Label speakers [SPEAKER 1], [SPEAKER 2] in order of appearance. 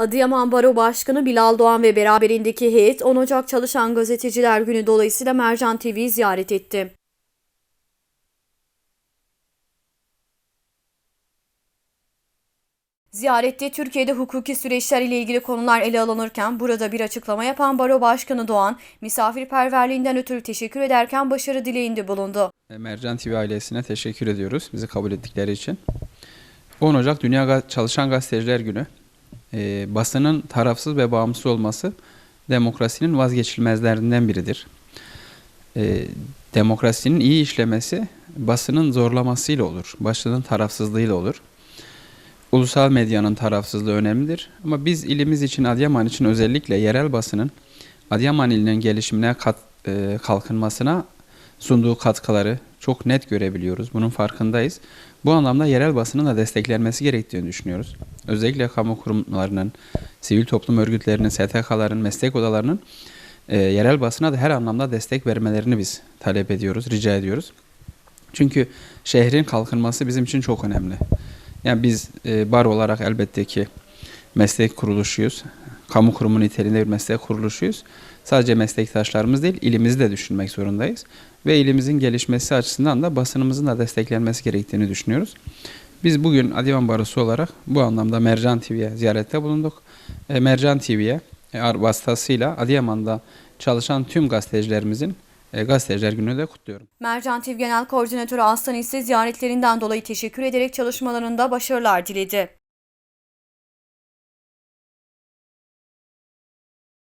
[SPEAKER 1] Adıyaman Baro Başkanı Bilal Doğan ve beraberindeki heyet 10 Ocak Çalışan Gazeteciler Günü dolayısıyla Mercan TV'yi ziyaret etti. Ziyarette Türkiye'de hukuki süreçler ile ilgili konular ele alınırken burada bir açıklama yapan Baro Başkanı Doğan, misafirperverliğinden ötürü teşekkür ederken başarı dileğinde bulundu.
[SPEAKER 2] E, Mercan TV ailesine teşekkür ediyoruz bizi kabul ettikleri için. 10 Ocak Dünya Çalışan Gazeteciler Günü. E, basının tarafsız ve bağımsız olması demokrasinin vazgeçilmezlerinden biridir. E, demokrasinin iyi işlemesi basının zorlamasıyla olur, basının tarafsızlığıyla olur. Ulusal medyanın tarafsızlığı önemlidir ama biz ilimiz için Adıyaman için özellikle yerel basının Adıyaman ilinin gelişimine kat, e, kalkınmasına sunduğu katkıları çok net görebiliyoruz. Bunun farkındayız. Bu anlamda yerel basının da desteklenmesi gerektiğini düşünüyoruz. Özellikle kamu kurumlarının, sivil toplum örgütlerinin, STK'ların, meslek odalarının e, yerel basına da her anlamda destek vermelerini biz talep ediyoruz, rica ediyoruz. Çünkü şehrin kalkınması bizim için çok önemli. Yani biz e, bar olarak elbette ki meslek kuruluşuyuz. Kamu kurumu niteliğinde bir meslek kuruluşuyuz. Sadece meslektaşlarımız değil, ilimizi de düşünmek zorundayız. Ve ilimizin gelişmesi açısından da basınımızın da desteklenmesi gerektiğini düşünüyoruz. Biz bugün Adıyaman Barosu olarak bu anlamda Mercan TV'ye ziyarette bulunduk. E, Mercan TV'ye e, vasıtasıyla Adıyaman'da çalışan tüm gazetecilerimizin e, Gazeteciler Günü'nü de kutluyorum.
[SPEAKER 1] Mercan TV Genel Koordinatörü Aslan ise ziyaretlerinden dolayı teşekkür ederek çalışmalarında başarılar diledi.